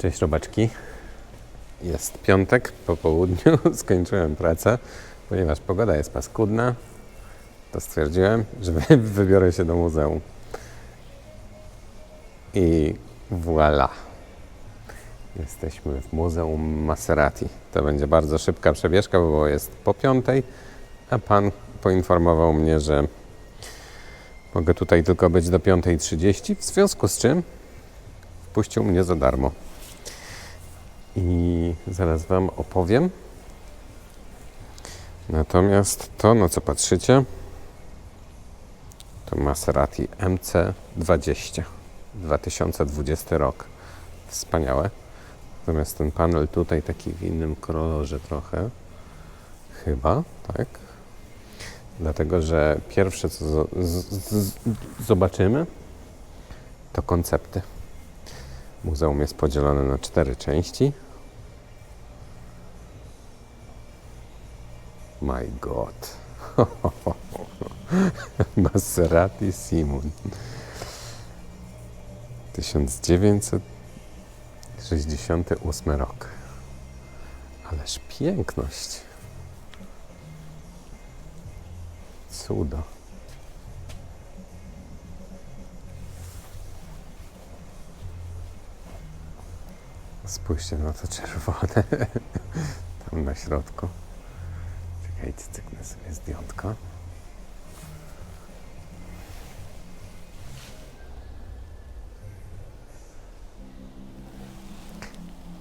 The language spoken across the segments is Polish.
Cześć robaczki. Jest piątek po południu, skończyłem pracę. Ponieważ pogoda jest paskudna, to stwierdziłem, że wy- wybiorę się do muzeum. I voilà. Jesteśmy w Muzeum Maserati. To będzie bardzo szybka przebieżka, bo jest po piątej, a pan poinformował mnie, że mogę tutaj tylko być do 5.30, w związku z czym wpuścił mnie za darmo. I zaraz Wam opowiem. Natomiast to, na co patrzycie, to Maserati MC20 2020 rok. Wspaniałe. Natomiast ten panel tutaj taki w innym kolorze trochę. Chyba, tak? Dlatego, że pierwsze co zobaczymy, to koncepty. Muzeum jest podzielone na cztery części. My God. Maserati Simon. 1968 rok. Ależ piękność. Cudo. Spójrzcie na to czerwone. Tam na środku. Czekajcie, cyknę sobie zdjątko.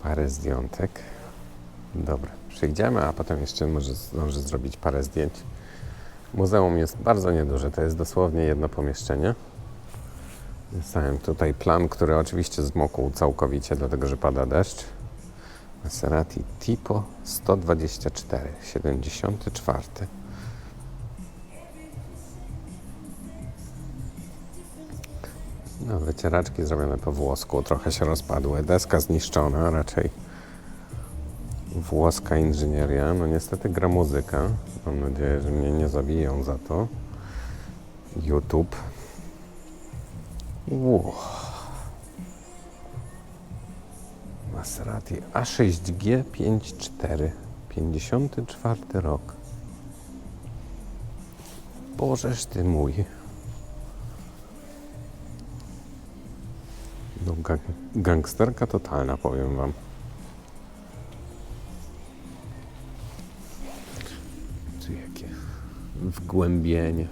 Parę zdjątek. Dobra, przejdziemy, a potem jeszcze może zdążę zrobić parę zdjęć. Muzeum jest bardzo nieduże, to jest dosłownie jedno pomieszczenie. Dostałem tutaj plan, który oczywiście zmokł całkowicie, dlatego że pada deszcz. Maserati Tipo 124, 74. No, wycieraczki zrobione po włosku, trochę się rozpadły. Deska zniszczona, raczej włoska inżynieria. No niestety gra muzyka. Mam nadzieję, że mnie nie zabiją za to. YouTube. Ło. Maserati A6G 54 54 rok. Bożeż ty mój. No, gang gangsterka totalna powiem wam. Tu jakie wgłębienie.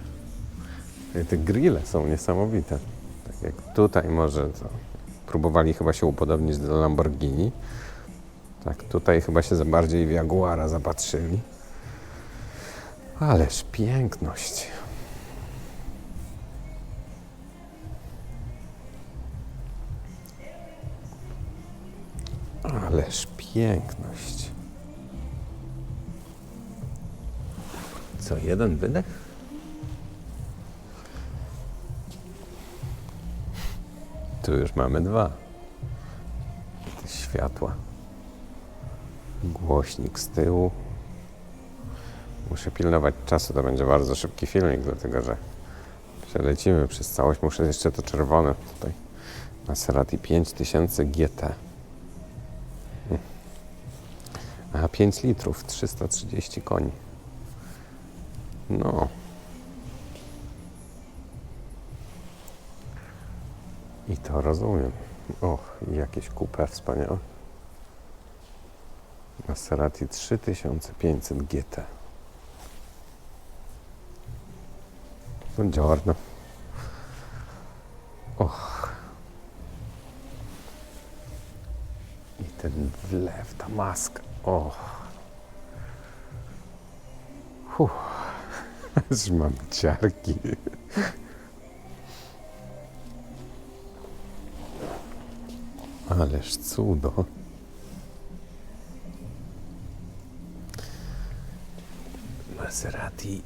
Te, grille są niesamowite jak tutaj może to próbowali chyba się upodobnić do Lamborghini. Tak, tutaj chyba się za bardziej w Jaguara zapatrzyli. Ależ piękność. Ależ piękność. Co, jeden wydech? Tu już mamy dwa. Światła. Głośnik z tyłu. Muszę pilnować czasu, to będzie bardzo szybki filmik, dlatego że przelecimy przez całość. Muszę jeszcze to czerwone tutaj. Maserati 5000 GT. Hmm. A 5 litrów, 330 koni. No. I to rozumiem. I jakieś kupę wspaniałe. Maserati 3500 GT. Buongiorno. Och. I ten wlew, ta maska. Och. Huh. Aż mam ciarki. Ależ cudo. Maserati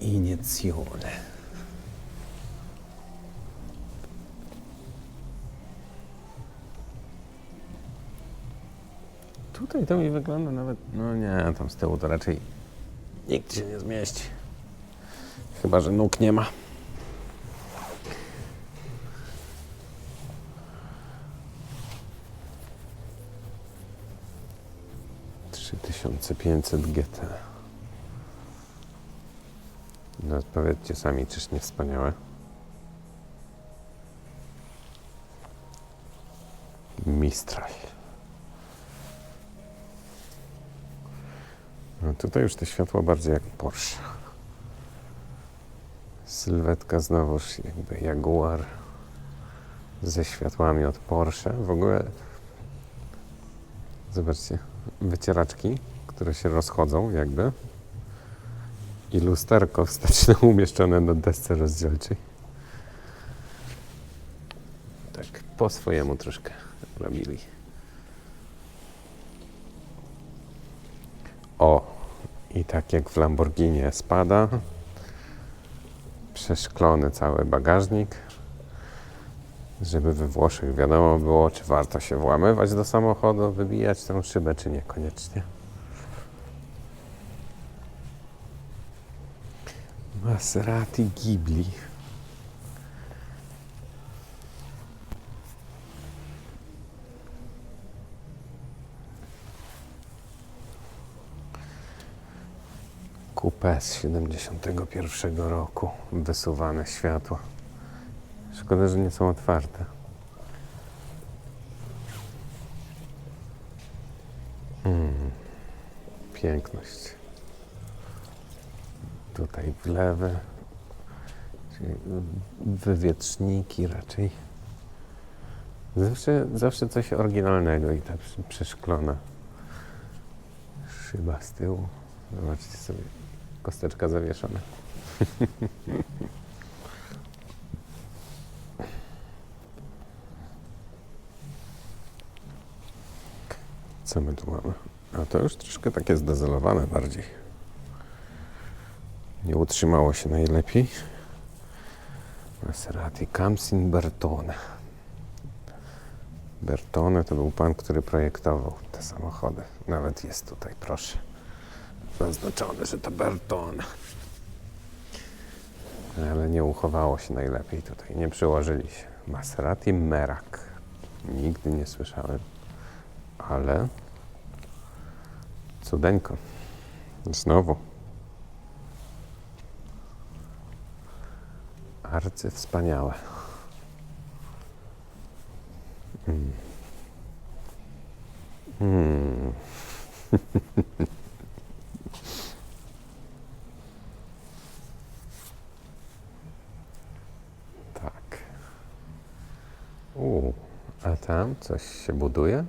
Iniezione. Tutaj to mi wygląda nawet. No nie, tam z tyłu to raczej nikt się nie zmieści. Chyba, że nóg nie ma. 3500 GT. No powiedzcie sami, czyż nie wspaniałe? Mistral. No tutaj już te światła bardziej jak Porsche. Sylwetka znowuż jakby Jaguar ze światłami od Porsche. W ogóle zobaczcie, wycieraczki, które się rozchodzą jakby i lusterko wsteczne umieszczone na desce rozdzielczej. Tak po swojemu troszkę robili. O, i tak jak w Lamborghini spada, przeszklony cały bagażnik, żeby we Włoszech wiadomo było, czy warto się włamywać do samochodu, wybijać tę szybę, czy niekoniecznie. Maserati Ghibli. Coupe z 71 roku. Wysuwane światła. Szkoda, że nie są otwarte. Mm. Piękność. Tutaj wlewy, czyli wywietrzniki raczej. Zawsze, zawsze coś oryginalnego i ta przeszklona szyba z tyłu. Zobaczcie sobie, kosteczka zawieszona. Co my tu mamy? A to już troszkę takie zdezelowane bardziej. Nie utrzymało się najlepiej. Maserati Camsin Bertone. Bertone to był pan, który projektował te samochody. Nawet jest tutaj, proszę. Zaznaczone, że to Bertone. Ale nie uchowało się najlepiej tutaj. Nie przyłożyli się. Maserati Merak. Nigdy nie słyszałem. Ale cudeńko. Znowu. Arcywspaniałe. Mm. Mm. tak. U, a tam coś się buduje?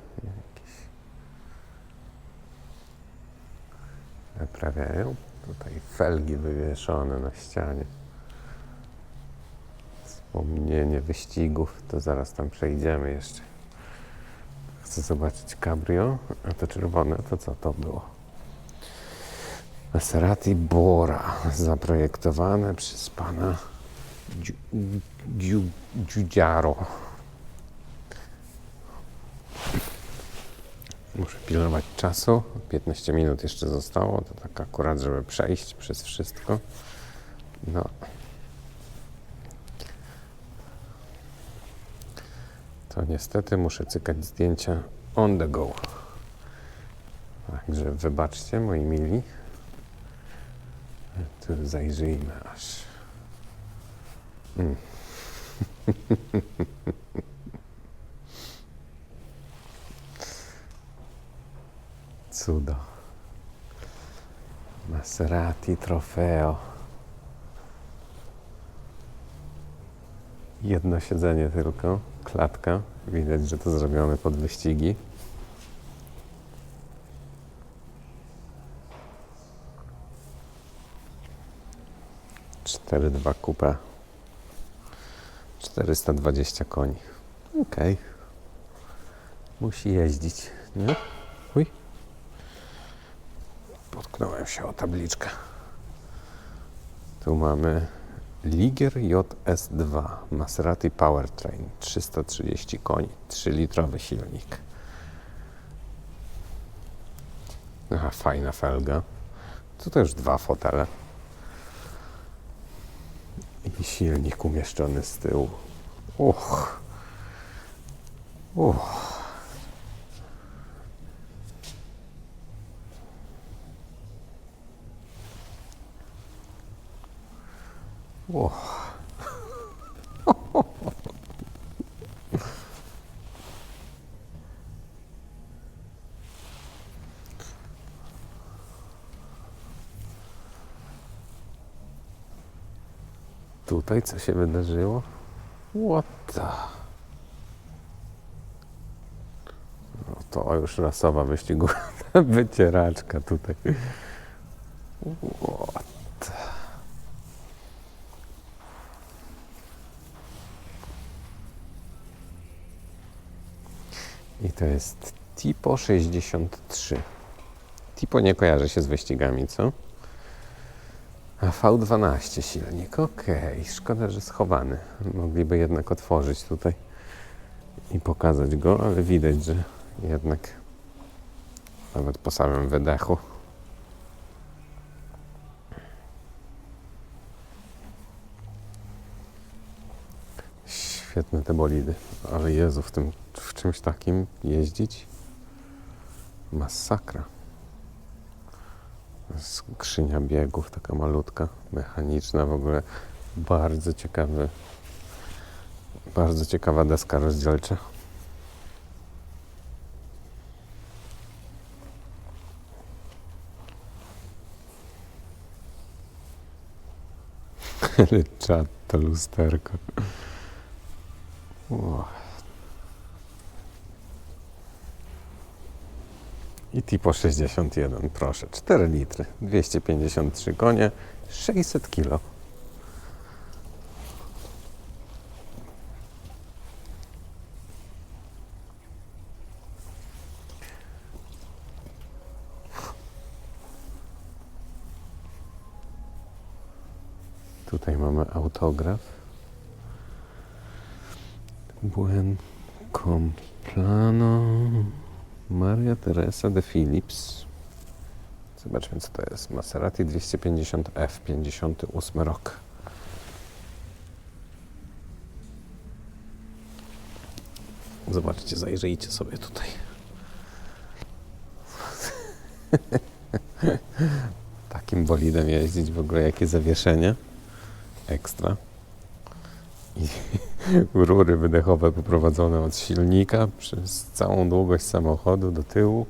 Jakieś naprawiają. Tutaj felgi wywieszone na ścianie. Wspomnienie wyścigów, to zaraz tam przejdziemy jeszcze. Chcę zobaczyć cabrio, a to czerwone, to co to było? Maserati Bora, zaprojektowane przez pana Giu- Giugiaro. Muszę pilnować czasu. 15 minut jeszcze zostało. To tak akurat, żeby przejść przez wszystko. No. To niestety muszę cykać zdjęcia on the go. Także wybaczcie, moi mili. Tu zajrzyjmy aż. Mm. Cudo. Maserati Trofeo. Jedno siedzenie tylko, klatka. Widać, że to zrobione pod wyścigi. Cztery dwa coupe. 420 koni. Okej. Musi jeździć, nie? Potknąłem się o tabliczkę. Tu mamy Ligier JS2 Maserati Powertrain 330 koni, 3-litrowy silnik. Aha, fajna felga. Tu też dwa fotele. I silnik umieszczony z tyłu. Uch. Uch. Ło. Tutaj co się wydarzyło? The... No to już rasowa wyścigu. Wycieraczka tutaj. What? To jest Tipo 63. Tipo nie kojarzy się z wyścigami, co? A V12 silnik, okej. Szkoda, że schowany. Mogliby jednak otworzyć tutaj i pokazać go, ale widać, że jednak nawet po samym wydechu. Świetne te bolidy, ale Jezu, w tym w czymś takim jeździć masakra. Skrzynia biegów, taka malutka, mechaniczna w ogóle. Bardzo ciekawy, bardzo ciekawa deska rozdzielcza. Czad to lusterko. I Tipo 61, proszę, 4 litry, 253 konie, 600 kilo. Tutaj mamy autograf. Buen Complano. Maria Teresa de Philips. Zobaczmy, co to jest. Maserati 250F, 58 rok. Zobaczcie, zajrzyjcie sobie tutaj. Takim bolidem jeździć w ogóle, jakie zawieszenie. Ekstra. Rury wydechowe poprowadzone od silnika przez całą długość samochodu do tyłu,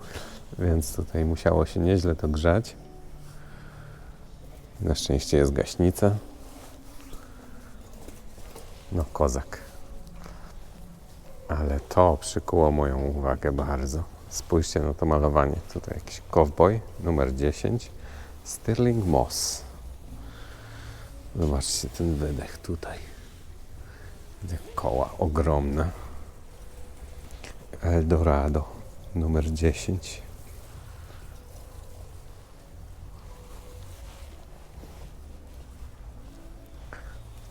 więc tutaj musiało się nieźle to grzać. Na szczęście jest gaśnica. No kozak. Ale to przykuło moją uwagę bardzo. Spójrzcie na to malowanie. Tutaj jakiś cowboy numer 10. Stirling Moss. Zobaczcie ten wydech tutaj. Koła ogromne. Eldorado numer 10.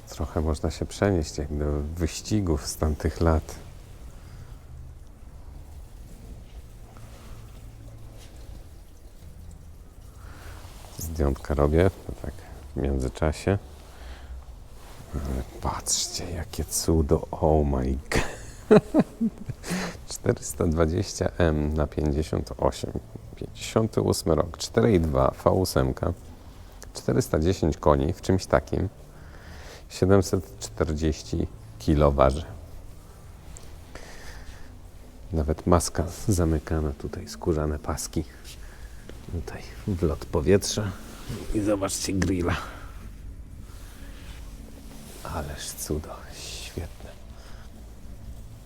Trochę można się przenieść jak do wyścigów z tamtych lat. Zdjątka robię, to tak w międzyczasie. Patrzcie, jakie cudo. Oh my god. 420M na 58. 58 rok. 4,2 V8. 410 koni w czymś takim. 740 kg waży. Nawet maska zamykana tutaj, skórzane paski. Tutaj wlot powietrza. I zobaczcie grilla. Ależ cudo, świetne.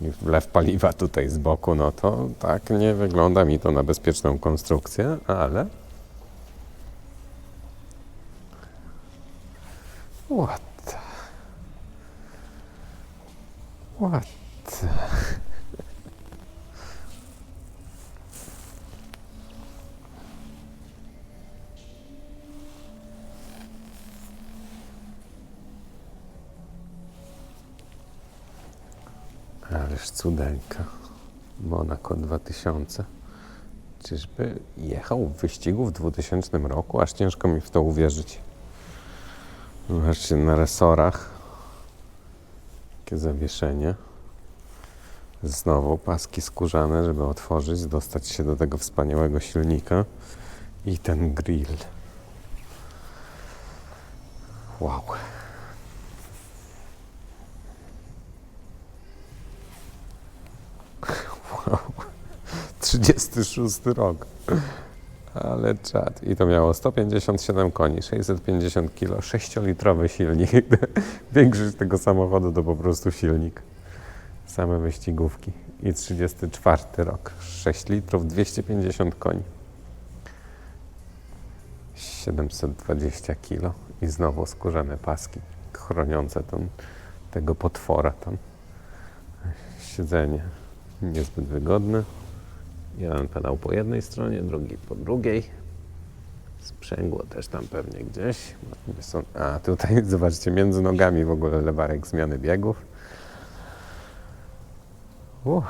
Wlew paliwa tutaj z boku, no to tak nie wygląda mi to na bezpieczną konstrukcję, ale... What. What the... Ależ cudeńka. Monaco 2000. Czyżby jechał w wyścigu w 2000 roku? Aż ciężko mi w to uwierzyć. Zobaczcie, na resorach. Jakie zawieszenie. Znowu paski skórzane, żeby otworzyć, dostać się do tego wspaniałego silnika. I ten grill. Wow. 36 rok. Ale czad. I to miało 157 koni, 650 kg, 6-litrowy silnik. Większość tego samochodu to po prostu silnik. Same wyścigówki. I 34 rok. 6 litrów, 250 koni. 720 kg. I znowu skórzane paski chroniące ten, tego potwora tam. Siedzenie niezbyt wygodne. Jeden pedał po jednej stronie, drugi po drugiej. Sprzęgło też tam pewnie gdzieś. A tutaj zobaczcie, między nogami w ogóle lewarek zmiany biegów. Uff.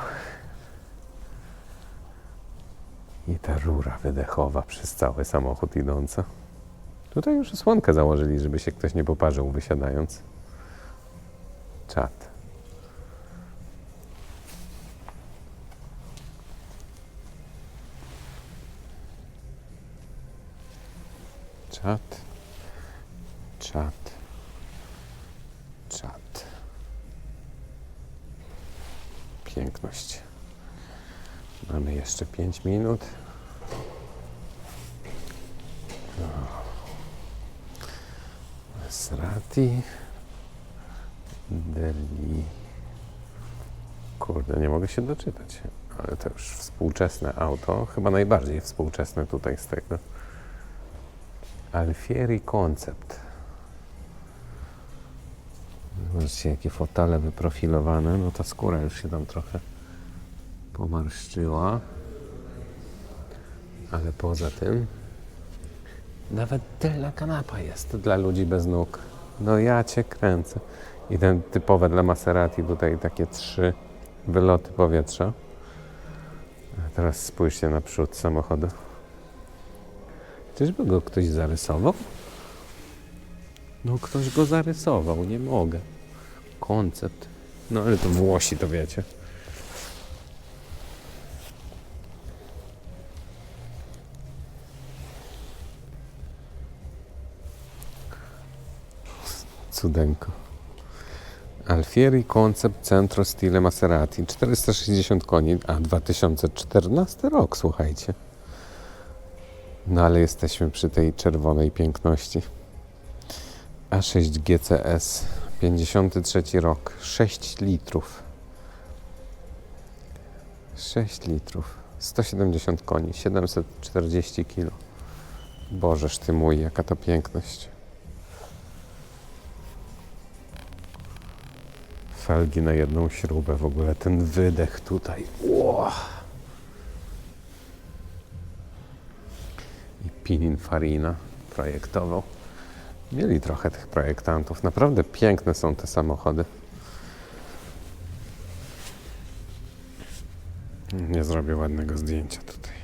I ta rura wydechowa przez cały samochód idąca. Tutaj już słonkę założyli, żeby się ktoś nie poparzył wysiadając. Czad. Czat. Czat. Czat. Piękność. Mamy jeszcze 5 minut. Srati. Deli. Kurde, nie mogę się doczytać. Ale to już współczesne auto. Chyba najbardziej współczesne tutaj z tego. Alfieri Concept. Zobaczcie, jakie fotele wyprofilowane. No ta skóra już się tam trochę pomarszczyła. Ale poza tym nawet tylna kanapa jest dla ludzi bez nóg. No ja cię kręcę. I ten typowe dla Maserati tutaj takie trzy wyloty powietrza. A teraz spójrzcie na przód samochodu. Czyżby go ktoś zarysował? No ktoś go zarysował, nie mogę. Koncept. No ale to Włosi, to wiecie. Cudenko. Alfieri Concept Centro Stile Maserati. 460 koni, a 2014 rok, słuchajcie. No ale jesteśmy przy tej czerwonej piękności. A6 GCS, 53 rok, 6 litrów. 6 litrów, 170 koni, 740 kg. Bożeż ty mój, jaka to piękność. Felgi na jedną śrubę, w ogóle ten wydech tutaj. Pininfarina projektował. Mieli trochę tych projektantów. Naprawdę piękne są te samochody. Nie zrobię ładnego zdjęcia tutaj.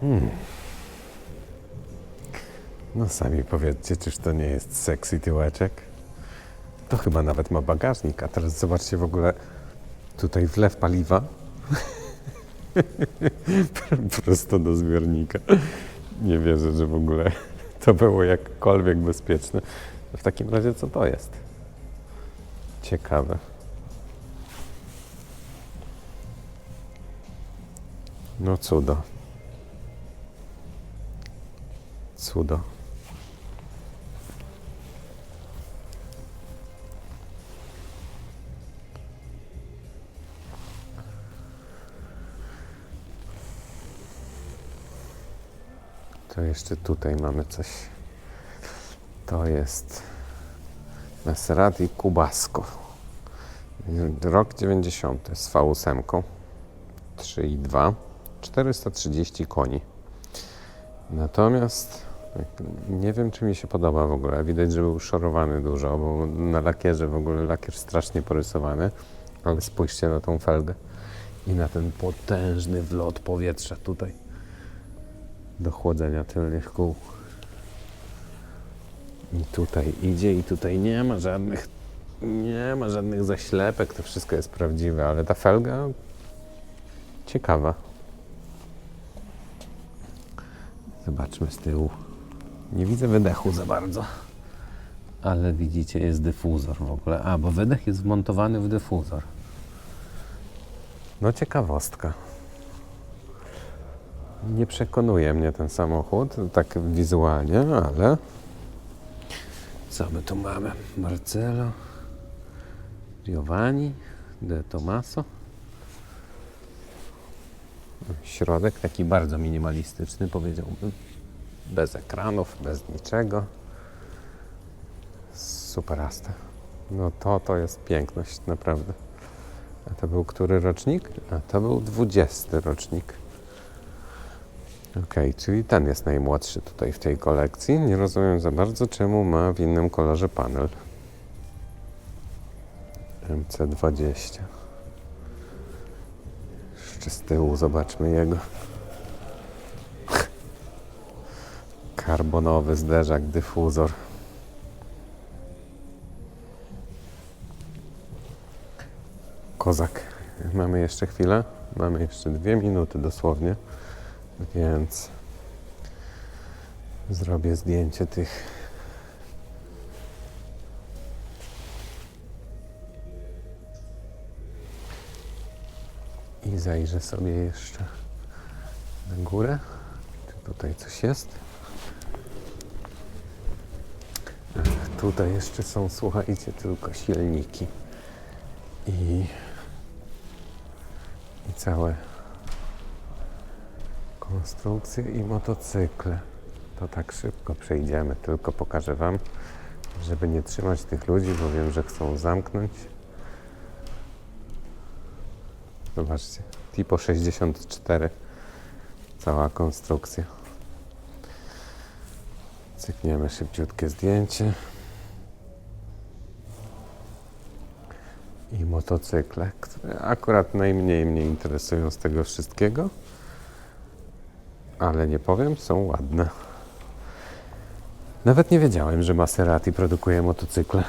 Hmm. No sami powiedzcie, czyż to nie jest sexy tyłeczek? To chyba nawet ma bagażnik, a teraz zobaczcie w ogóle tutaj wlew paliwa. Prosto do zbiornika. Nie wierzę, że w ogóle to było jakkolwiek bezpieczne. W takim razie co to jest? Ciekawe. No cudo. Cudo. To jeszcze tutaj mamy coś. To jest Maserati Cubasco. Rok 90 z V8. 3,2. 430 koni. Natomiast nie wiem, czy mi się podoba w ogóle. Widać, że był szorowany dużo, bo na lakierze w ogóle lakier strasznie porysowany. Ale spójrzcie na tą felgę i na ten potężny wlot powietrza tutaj do chłodzenia tylnych kół. I tutaj idzie i tutaj nie ma żadnych nie ma żadnych zaślepek, to wszystko jest prawdziwe, ale ta felga ciekawa. Zobaczmy z tyłu. Nie widzę wydechu za bardzo. Ale widzicie, jest dyfuzor w ogóle. A, bo wydech jest wmontowany w dyfuzor. No ciekawostka. Nie przekonuje mnie ten samochód, tak wizualnie, ale... Co my tu mamy? Marcello, Giovanni, De Tomaso. Środek taki bardzo minimalistyczny, powiedziałbym. Bez ekranów, bez niczego. Superasta. No to to jest piękność, naprawdę. A to był który rocznik? A to był 20 rocznik. Okej, czyli ten jest najmłodszy tutaj w tej kolekcji. Nie rozumiem za bardzo, czemu ma w innym kolorze panel. MC20. Jeszcze z tyłu zobaczmy jego. Karbonowy zderzak, dyfuzor. Kozak. Mamy jeszcze chwilę? Mamy jeszcze dwie minuty dosłownie, więc zrobię zdjęcie tych i zajrzę sobie jeszcze na górę. Czy tutaj coś jest? Tutaj jeszcze są, słuchajcie, tylko silniki i, i całe konstrukcje i motocykle. To tak szybko przejdziemy, tylko pokażę Wam, żeby nie trzymać tych ludzi, bo wiem, że chcą zamknąć. Zobaczcie, Tipo 64, cała konstrukcja. Cykniemy szybciutkie zdjęcie. I motocykle, które akurat najmniej mnie interesują z tego wszystkiego. Ale nie powiem, są ładne. Nawet nie wiedziałem, że Maserati produkuje motocykle.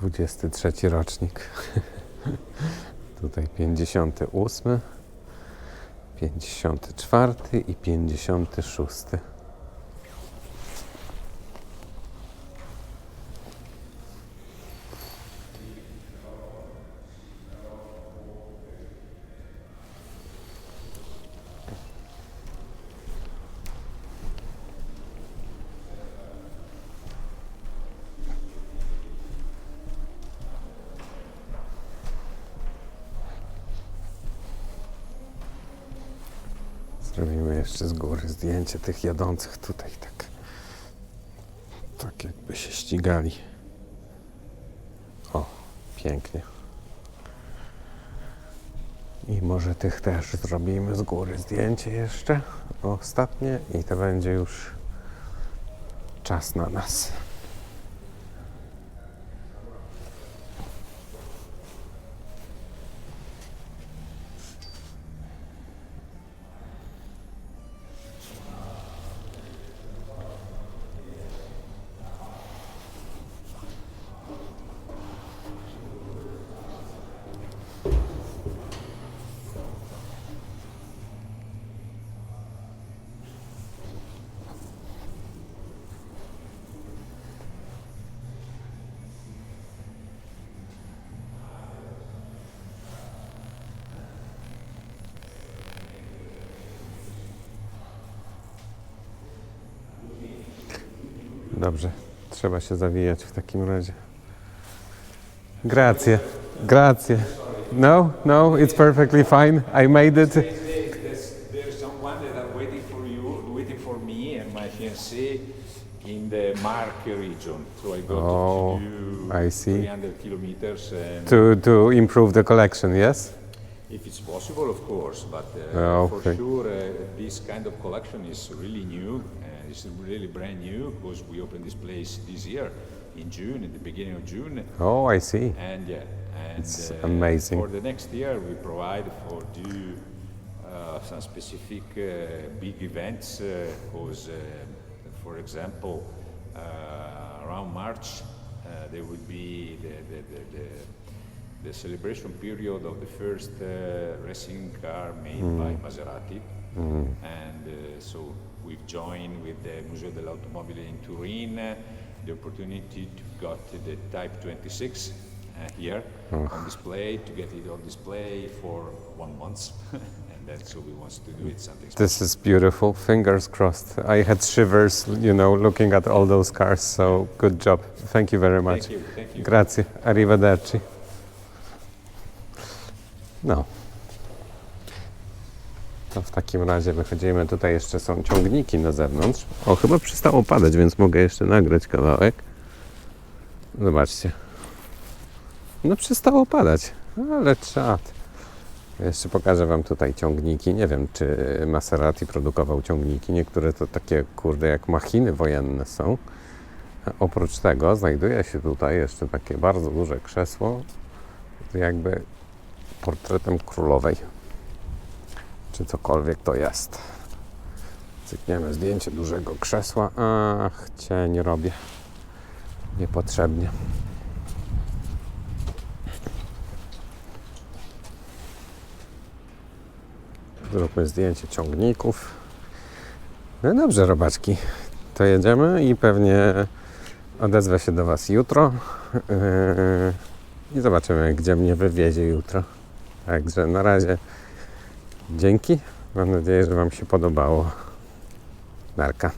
Dwudziesty trzeci rocznik. Tutaj pięćdziesiąty ósmy, pięćdziesiąty czwarty i pięćdziesiąty szósty. Zrobimy jeszcze z góry zdjęcie tych jadących tutaj, tak. Tak jakby się ścigali. O, pięknie. I może tych też zrobimy z góry zdjęcie jeszcze. Ostatnie i to będzie już czas na nas. Dobrze, trzeba się zawijać w takim razie. Grazie, grazie. No, no, it's perfectly fine. I made it. There's, there's someone that are waiting for you, waiting for me and my fiancée in the Marche region. So I got Oh, to I see. 300 kilometers, To, to improve the collection, yes? if it's possible, of course. But uh, Ah, for okay. sure, uh, this kind of collection is really new. Uh, it's really brand new because we opened this place this year in June, in the beginning of June. Oh, I see. And yeah, and It's uh, amazing. For the next year, we provide for do uh, some specific uh, big events. Because, uh, for example, uh, around March, uh, there will be the, the, the, the the celebration period of the first uh, racing car made by Maserati. And uh, so we've joined with the Museo dell'Automobile in Turin the opportunity to got the Type 26 uh, here on display, to get it on display for one month. and then so we want to do it something special. This is beautiful. Fingers crossed. I had shivers, you know, looking at all those cars. So good job. Thank you very much. Thank you, thank you. Grazie. Arrivederci. No. To w takim razie wychodzimy. Tutaj jeszcze są ciągniki na zewnątrz. O, chyba przestało padać, więc mogę jeszcze nagrać kawałek. Zobaczcie. No przestało padać, ale czad. Jeszcze pokażę Wam tutaj ciągniki. Nie wiem, czy Maserati produkował ciągniki. Niektóre to takie, kurde, jak machiny wojenne są. A Oprócz tego znajduje się tutaj jeszcze takie bardzo duże krzesło jakby portretem królowej. Czy cokolwiek to jest. Cykniemy zdjęcie dużego krzesła. Ach, cień robię. Niepotrzebnie. Zróbmy zdjęcie ciągników. No dobrze, robaczki. To jedziemy i pewnie odezwę się do Was jutro. Yy, I zobaczymy, gdzie mnie wywiezie jutro. Także na razie dzięki. Mam nadzieję, że Wam się podobało. Narka.